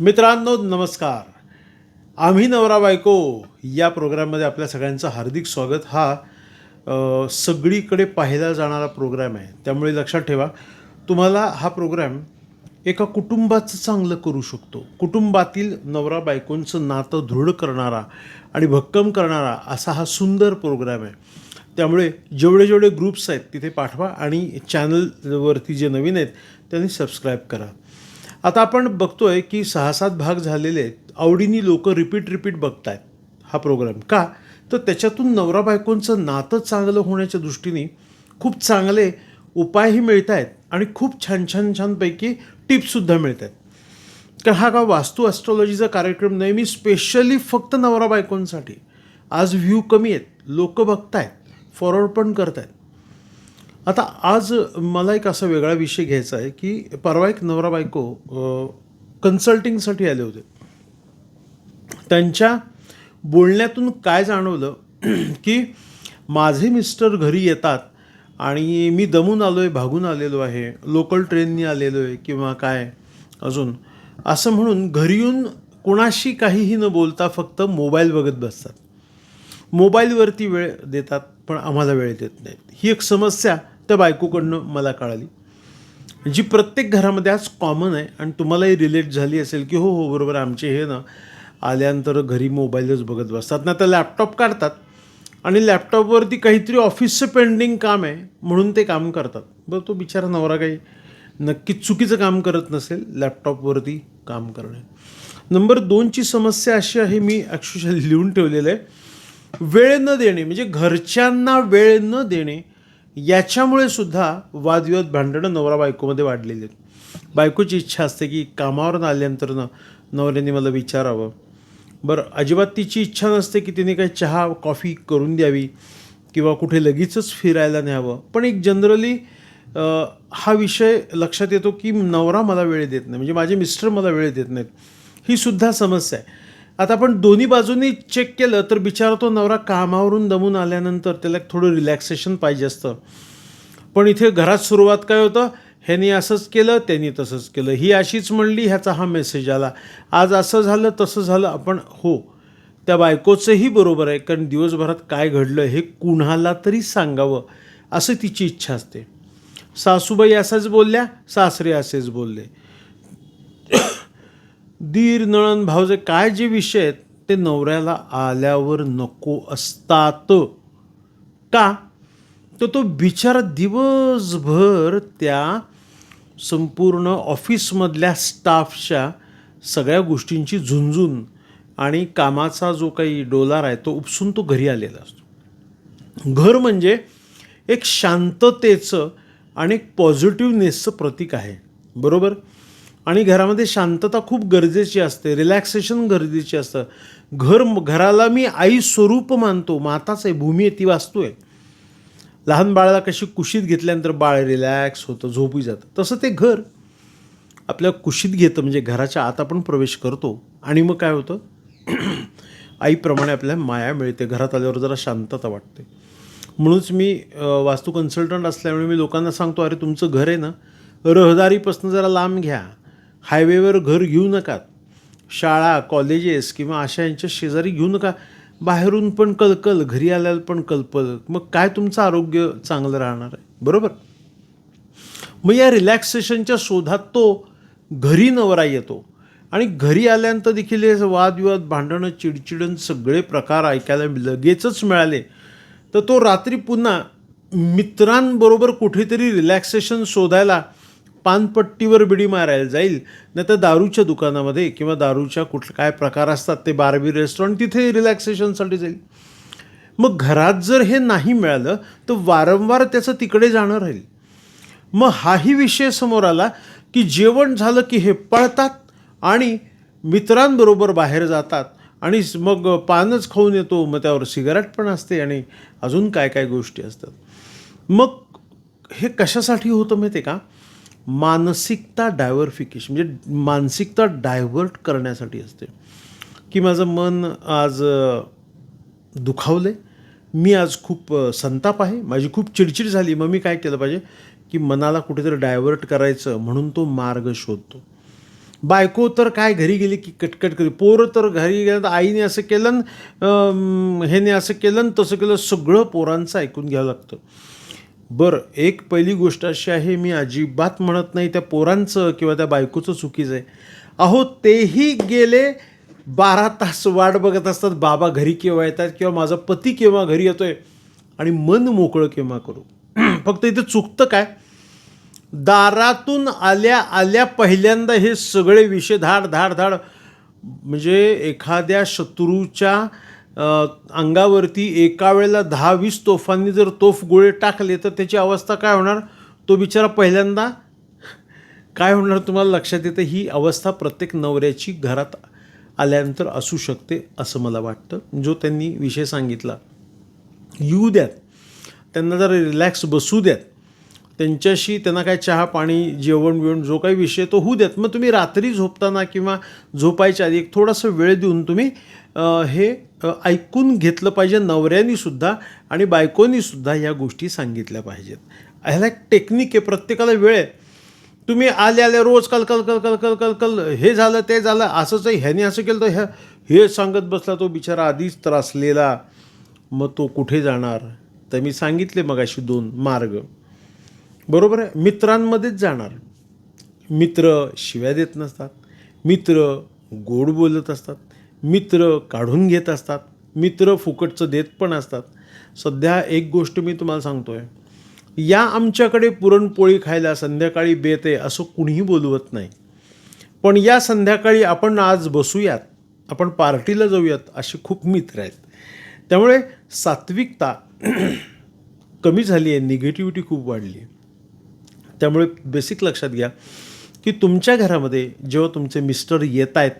मित्रांनो नमस्कार. आम्ही नवरा बायको या प्रोग्राममध्ये आपल्या सगळ्यांचं हार्दिक स्वागत. हा सगळीकडे पाहिला जाणारा प्रोग्राम आहे. त्यामुळे लक्षात ठेवा तुम्हाला हा प्रोग्राम एका कुटुंबाचं चांगलं करू शकतो. कुटुंबातील नवरा बायकोंचं नातं दृढ करणारा आणि भक्कम करणारा असा हा सुंदर प्रोग्राम आहे. त्यामुळे जेवढे जेवढे ग्रुप्स आहेत तिथे पाठवा आणि चॅनलवरती जे नवीन आहेत त्यांनी सबस्क्राईब करा. आता आपण बघतोय की सहा सात भाग झालेले आहेत. लोक रिपीट रिपीट बघतायत हा प्रोग्राम का? तर त्याच्यातून नवरा बायकोंचं नातं चांगलं होण्याच्या दृष्टीने खूप चांगले उपायही मिळत आहेत आणि खूप छान छान छानपैकी टिप्ससुद्धा मिळत आहेत कारण हा का वास्तू ॲस्ट्रॉलॉजीचा कार्यक्रम नाही मी स्पेशली फक्त नवरा बायकोंसाठी. आज व्ह्यू कमी आहेत लोक बघतायत फॉरवर्ड पण करतायत. आता आज मला एक असा वेगळा विषय घ्यायचा आहे की परवा एक नवरा बायको कन्सल्टिंगसाठी आले होते. त्यांच्या बोलण्यातून काय जाणवलं की माझे मिस्टर घरी येतात आणि मी दमून आलो आहे भागून आलेलो आहे लोकल ट्रेननी आलेलो आहे किंवा काय अजून असं म्हणून घरी येऊन कोणाशी काहीही न बोलता फक्त मोबाईल बघत बसतात. मोबाईलवरती वेळ देतात पण आम्हाला वेळ देत नाहीत. ही एक समस्या त्या बायकोकडनं मला कळाली. जी प्रत्येक घरामध्ये आज कॉमन आहे आणि तुम्हालाही रिलेट झाली असेल की हो हो बरोबर आमचे हे ना आल्यानंतर घरी मोबाईलच बघत बसतात. ना तर लॅपटॉप काढतात आणि लॅपटॉपवरती काहीतरी ऑफिसचं पेंडिंग काम आहे म्हणून ते काम करतात. बरं तो बिचारा नवरा काही नक्कीच चुकीचं काम करत नसेल लॅपटॉपवरती काम करणे. नंबर दोनची समस्या अशी आहे मी अक्षरशः लिहून ठेवलेलं आहे. वेळ न देणे म्हणजे घरच्यांना वेळ न देणे याच्यामुळे सुद्धा वादविवाद भांडणं नवरा बायकोमध्ये वाढलेली आहेत. बायकोची इच्छा असते की कामावरून आल्यानंतर न नवऱ्याने मला विचारावं. बरं अजिबात तिची इच्छा नसते की तिने काही चहा कॉफी करून द्यावी किंवा कुठे लगेचच फिरायला न्यावं. पण एक जनरली हा विषय लक्षात येतो की नवरा मला वेळ देत नाही. म्हणजे माझे मिस्टर मला वेळ देत नाहीत. ही सुद्धा समस्या आहे. आता आपण दोन्ही बाजूनी चेक केलं तर बिचारा तो नवरा कामावरून दमून आल्यानंतर त्याला एक थोडं रिलॅक्सेशन पाहिजे असतं. पण इथे घरात सुरुवात काय होतं? ह्यानी असंच केलं त्यांनी तसंच केलं. ही अशीच म्हणली ह्याचा हा मेसेज आला. आज असं झालं तसं झालं आपण हो. त्या बायकोचंही बरोबर आहे कारण दिवसभरात काय घडलं हे कुणाला तरी सांगावं असं तिची इच्छा असते. सासूबाई असंच बोलल्या सासरे असेच बोलले. दीर नळण भावजे काय जे विषय आहेत ते नवऱ्याला आल्यावर नको असतात. का? तर तो बिचारा दिवसभर त्या संपूर्ण ऑफिसमधल्या स्टाफच्या सगळ्या गोष्टींची झुंजून आणि कामाचा जो काही डोलार आहे तो उपसून तो घरी आलेला असतो. घर म्हणजे एक शांततेचं आणि एक पॉझिटिव्हनेसचं प्रतीक आहे. बरोबर? आणि घरामध्ये शांतता खूप गरजेची असते रिलॅक्सेशन गरजेची असतं. घर घराला मी आई स्वरूप मानतो माताच आहे भूमी आहे ती वास्तू आहे. लहान बाळाला कशी कुशीत घेतल्यानंतर बाळ रिलॅक्स होतं झोपी जातं. तसं ते घर आपल्या कुशीत घेतं म्हणजे घराच्या आत आपण प्रवेश करतो. आणि मग काय होतं? आईप्रमाणे आपल्याला माया मिळते घरात आल्यावर जरा शांतता वाटते. म्हणूनच मी वास्तू कन्सल्टंट असल्यामुळे मी लोकांना सांगतो अरे तुमचं घर आहे ना रहदारीपासून जरा लांब घ्या. हायवेवर घर घेऊ नका. शाळा कॉलेजेस किंवा अशा यांच्या शेजारी घेऊ नका. बाहेरून पण कलकल घरी आल्याला पण कलपल. मग काय तुमचं आरोग्य चांगलं राहणार आहे? बरोबर? मग या रिलॅक्सेशनच्या शोधात तो घरी नवरा येतो. आणि घरी आल्यानंतर देखील हे वादविवाद भांडणं चिडचिडण सगळे प्रकार ऐकायला लगेचच मिळाले. तर तो रात्री पुन्हा मित्रांबरोबर कुठेतरी रिलॅक्सेशन शोधायला पानपट्टीवर बिडी मारायला जाईल नाही तर दारूच्या दुकानामध्ये किंवा दारूच्या कुठलं काय प्रकार असतात ते बारबी रेस्टॉरंट तिथे रिलॅक्सेशनसाठी जाईल. मग घरात जर हे नाही मिळालं तर वारंवार त्याचं तिकडे जाणं राहील. मग हाही विषय समोर आला की जेवण झालं की हे पळतात आणि मित्रांबरोबर बाहेर जातात आणि मग पानच खाऊन येतो मग त्यावर सिगारेट पण असते आणि अजून काय काय गोष्टी असतात. मग हे कशासाठी होतं माहिती आहे का? मानसिकता डायव्हर्फिकेशन म्हणजे मानसिकता डायव्हर्ट करण्यासाठी असते. की माझं मन आज दुखावलं आहे मी आज खूप संताप आहे. माझी खूप चिडचिड झाली. मग मी काय केलं पाहिजे? की मनाला कुठेतरी डायव्हर्ट करायचं म्हणून तो मार्ग शोधतो. बायको तर काय घरी गेली की कटकट करी. पोरं तर घरी गेलं तर आईने असं केलं ह्याने असं केलं तसं केलं सगळं पोरांचं ऐकून घ्यावं लागतं. बरं एक पहिली गोष्ट अशी आहे मी अजिबात म्हणत नाही त्या पोरांचं किंवा त्या बायकोचं चुकीचं आहे. अहो तेही गेले बारा तास वाट बघत असतात बाबा घरी केव्हा येतात किंवा माझा पती केव्हा घरी येतोय आणि मन मोकळं केव्हा करू? फक्त इथे चुकतं काय? दारातून आल्या आल्या पहिल्यांदा हे सगळे विषय धाड धाड धाड. म्हणजे एखाद्या शत्रूच्या अंगावरती एका वेळेला दहा वीस तोफांनी जर तोफ गोळे टाकले तर त्याची अवस्था काय होणार? तो बिचारा पहिल्यांदा काय होणार तुम्हाला लक्षात येतं? ही अवस्था प्रत्येक नवऱ्याची घरात आल्यानंतर असू शकते असं मला वाटतं. जो त्यांनी विषय सांगितला येऊ द्यात. त्यांना जरा रिलॅक्स बसू द्यात. त्यांच्याशी त्यांना काय चहा पाणी जेवण बिवण जो काही विषय तो होऊ द्यात. मग तुम्ही रात्री झोपताना किंवा झोपायच्या आधी एक थोडासा वेळ देऊन तुम्ही हे ऐकून घेतलं पाहिजे नवऱ्यानीसुद्धा आणि बायकोनीसुद्धा ह्या गोष्टी सांगितल्या पाहिजेत. ह्याला एक टेक्निक आहे प्रत्येकाला वेळ आहे. तुम्ही आले आले रोज कल कल कल कल कल कल कल हे झालं ते झालं असंच आहे ह्याने असं केलं तर ह्या हे सांगत बसला तो बिचारा आधीच त्रासलेला. मग तो कुठे जाणार? तर मी सांगितले मगाशी दोन मार्ग. बरोबर आहे? मित्रांमध्येच जाणार. मित्र शिव्या देत नसतात. मित्र गोड बोलत असतात. मित्र काढून घेत असतात मित्र फुकटचं देत पण असतात. सध्या एक गोष्ट मी तुम्हाला सांगतो आहे या आमच्याकडे पुरणपोळी खायला संध्याकाळी बेत आहे असं कुणीही बोलवत नाही. पण या संध्याकाळी आपण आज बसूयात आपण पार्टीला जाऊयात असे खूप मित्र आहेत. त्यामुळे सात्विकता कमी झाली आहे निगेटिव्हिटी खूप वाढली आहे. त्यामुळे बेसिक लक्षात घ्या की तुमच्या घरामध्ये जेव्हा तुमचे मिस्टर येत आहेत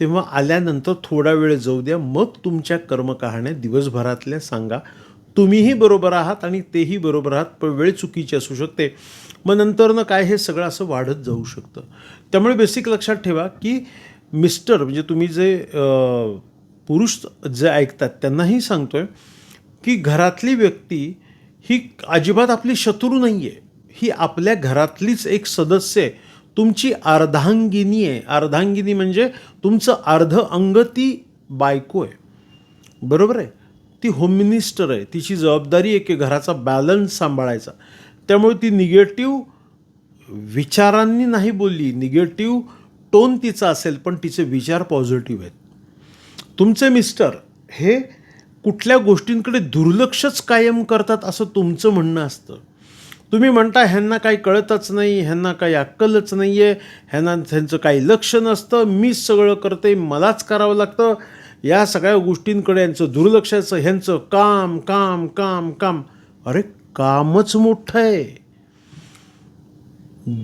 तेव्हा आल्यानंतर थोडा वेळ जाऊ द्या. मग तुमच्या कर्मकहाण्या दिवसभरातल्या सांगा. तुम्हीही बरोबर आहात आणि तेही बरोबर आहात पण वेळ चुकीची असू शकते. मग नंतरनं काय हे सगळं असं वाढत जाऊ शकतं. त्यामुळे बेसिक लक्षात ठेवा की मिस्टर म्हणजे तुम्ही जे पुरुष जे ऐकतात त्यांनाही सांगतोय की घरातली व्यक्ती ही अजिबात आपली शत्रू नाही आहे ही आपल्या घरातलीच एक सदस्य आहे. तुमची अर्धांगिनी आहे. अर्धांगिनी म्हणजे तुमचं अर्ध अंग ती बायको आहे. बरोबर आहे? ती होम मिनिस्टर आहे. तिची जबाबदारी आहे की घराचा बॅलन्स सांभाळायचा. त्यामुळे ती निगेटिव्ह विचारांनी नाही बोलली. निगेटिव्ह टोन तिचा असेल पण तिचे विचार पॉझिटिव्ह आहेत. तुमचे मिस्टर हे कुठल्या गोष्टींकडे दुर्लक्षच कायम करतात असं तुमचं म्हणणं असतं. तुम्ही म्हणता ह्यांना काही कळतच नाही ह्यांना काही अक्कलच नाही आहे ह्यांना ह्यांचं काही लक्ष नसतं मीच सगळं करते मलाच करावं लागतं. या सगळ्या गोष्टींकडे यांचं दुर्लक्षाचं ह्यांचं काम काम काम काम. अरे कामच मोठं आहे.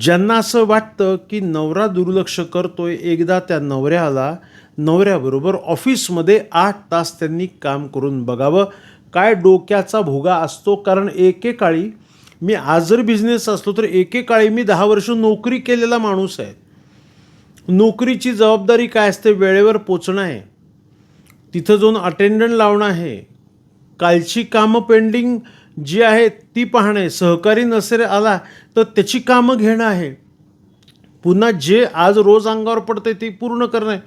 ज्यांना असं वाटतं की नवरा दुर्लक्ष करतोय एकदा त्या नवऱ्याला नवऱ्याबरोबर ऑफिसमध्ये आठ तास त्यांनी काम करून बघावं. काय डोक्याचा भोगा असतो कारण एकेकाळी मी आज जर बिझनेस असलो तर एकेकाळी मी दहा वर्ष नोकरी केलेला माणूस आहे. नोकरीची जबाबदारी काय असते? वेळेवर पोचणं आहे. तिथं जाऊन अटेंडंट लावणं आहे. कालची कामं पेंडिंग जी आहेत ती पाहणं. आहे सहकारी नसेल आला तर त्याची कामं घेणं आहे. पुन्हा जे आज रोज अंगावर पडते ते पूर्ण करणं आहे.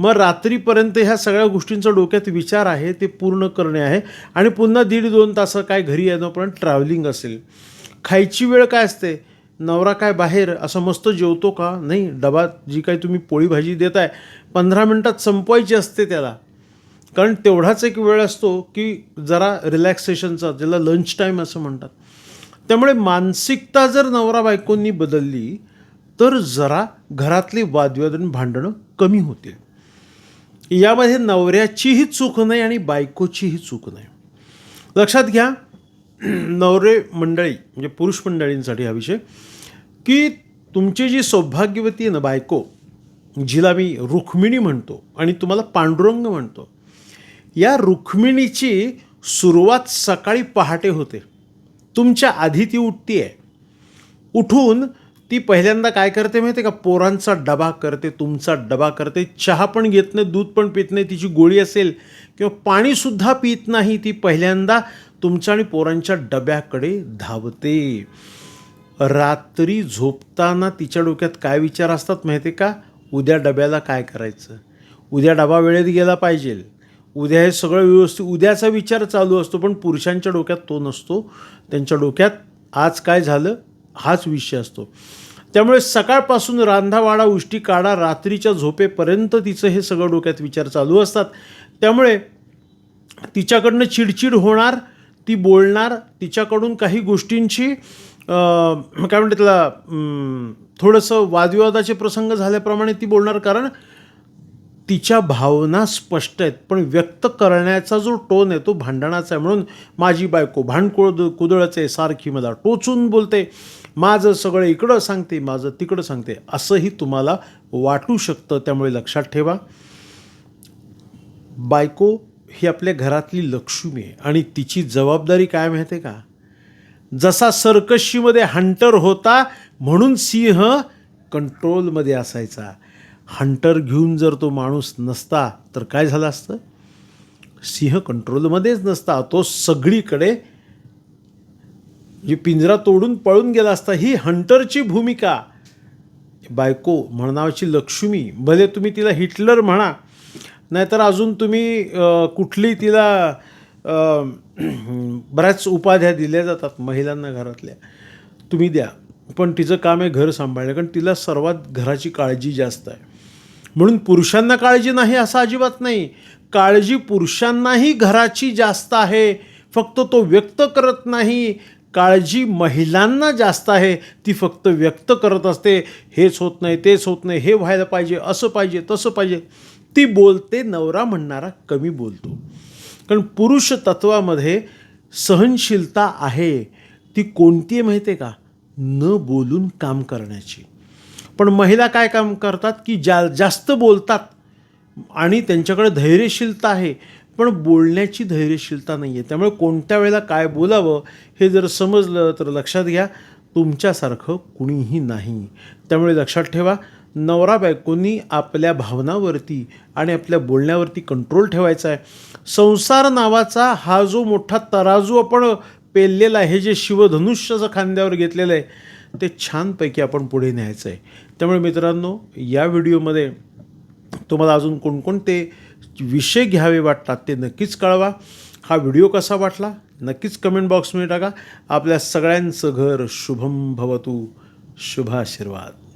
मग रात्रीपर्यंत ह्या सगळ्या गोष्टींचा डोक्यात विचार आहे ते पूर्ण करणे आहे. आणि पुन्हा दीड दोन तास काय घरी येणं ट्रॅव्हलिंग असेल. खायची वेळ काय असते? नवरा काय बाहेर? असं मस्त जेवतो का? नाही डबा जी काही तुम्ही पोळी भाजी देताय पंधरा मिनटात संपवायची असते त्याला. कारण तेवढाच एक वेळ असतो की जरा रिलॅक्सेशनचा ज्याला लंच टाईम असं म्हणतात. त्यामुळे मानसिकता जर नवरा बायकोंनी बदलली तर जरा घरातली वादविवाद आणि भांडणं कमी होतील. यामध्ये नवऱ्याचीही चूक नाही आणि बायकोचीही चूक नाही. लक्षात घ्या नवरे मंडळी म्हणजे पुरुष मंडळींसाठी हा विषय की तुमची जी सौभाग्यवती आहे ना बायको जिला मी रुक्मिणी म्हणतो आणि तुम्हाला पांडुरंग म्हणतो या रुक्मिणीची सुरुवात सकाळी पहाटे होते. तुमच्या आधी ती उठती आहे उठून ती पहिल्यांदा काय करते माहिती आहे का? पोरांचा डबा करते तुमचा डबा करते. चहा पण घेत नाही दूध पण पित नाही तिची गोळी असेल किंवा पाणीसुद्धा पित नाही ती पहिल्यांदा तुमच्या आणि पोरांच्या डब्याकडे धावते. रात्री झोपताना तिच्या डोक्यात काय विचार असतात माहिती आहे का? उद्या डब्याला काय करायचं? उद्या डबा वेळेत गेला पाहिजे. उद्या हे सगळं व्यवस्थित उद्याचा विचार चालू असतो पण पुरुषांच्या डोक्यात तो नसतो. त्यांच्या डोक्यात आज काय झालं? हाच विषय असतो. त्यामुळे सकाळपासून रांधावाडा उष्टी काढा रात्रीच्या झोपेपर्यंत तिचं हे सगळं डोक्यात विचार चालू असतात. त्यामुळे तिच्याकडनं चिडचिड होणार ती बोलणार तिच्याकडून काही गोष्टींची काय म्हणते त्याला थोडंसं वादविवादाचे प्रसंग झाल्याप्रमाणे ती बोलणार कारण तिच्या भावना स्पष्ट आहेत पण व्यक्त करण्याचा जो टोन आहे तो भांडणाचा आहे म्हणून माझी बायको भांडकुळ कुदळच आहे सारखी मला टोचून बोलते. माझं सगळं इकडं सांगते माझं तिकडं सांगते. असंही तुम्हाला वाटू शकतं त्यामुळे लक्षात ठेवा. बायको ही आपल्या घरातली लक्ष्मी आहे. आणि तिची जबाबदारी काय माहिती आहे का? जसा सर्कशीमध्ये हंटर होता म्हणून सिंह कंट्रोलमध्ये असायचा. हंटर घेऊन जर तो माणूस नसता तर काय झालं असतं? सिंह कंट्रोलमध्येच नसता. तो सगळीकडे जी पिंजरा तोडून पळून गेला असता ही हंटरची भूमिका. बायको म्हणावाची लक्ष्मी भले तुम्ही तिला हिटलर म्हणा नाहीतर अजून तुम्ही कुठली तिला बऱ्याच उपाध्या दिल्या जातात महिलांना घरातल्या. तुम्ही द्या पण तिचं काम आहे घर सांभाळणं कारण तिला सर्वात घराची काळजी जास्त आहे. म्हणून पुरुषांना काळजी नाही असं अजिबात नाही. काळजी पुरुषांनाही घराची जास्त आहे. फक्त तो व्यक्त करत नाही. काळजी महिलांना जास्त आहे ती फक्त व्यक्त करत असते. हेच होत नाही तेच होत नाही हे व्हायला पाहिजे असं पाहिजे तसं पाहिजे. ती बोलते नवरा म्हणणारा कमी बोलतो. कारण पुरुष तत्वामध्ये सहनशीलता आहे. ती कोणती आहे माहिती आहे का? न बोलून काम करण्याची. पण महिला काय काम करतात? की जा जास्त बोलतात आणि त्यांच्याकडे धैर्यशीलता आहे पण बोलण्याची धैर्यशीलता नाही आहे त्यामुळे कोणत्या वेळेला काय बोलावं हे जर समजलं तर लक्षात घ्या तुमच्यासारखं कुणीही नाही. त्यामुळे लक्षात ठेवा नवरा बायकोनी आपल्या भावनावरती आणि आपल्या बोलण्यावरती कंट्रोल ठेवायचा आहे. संसार नावाचा हा जो मोठा तराजू आपण पेललेला आहे हे जे शिवधनुष्याचं खांद्यावर घेतलेलं आहे ते छानपैकी आपण पुढे न्यायचं आहे. त्यामुळे मित्रांनो या व्हिडिओमध्ये तुम्हाला अजून कोणकोणते विषय घ्यावे वाटतात ते नक्कीच कळवा. हा व्हिडिओ कसा वाटला? नक्कीच कमेंट बॉक्समध्ये टाका. आपल्या सगळ्यांचं घर शुभम भवतू. शुभाशीर्वाद.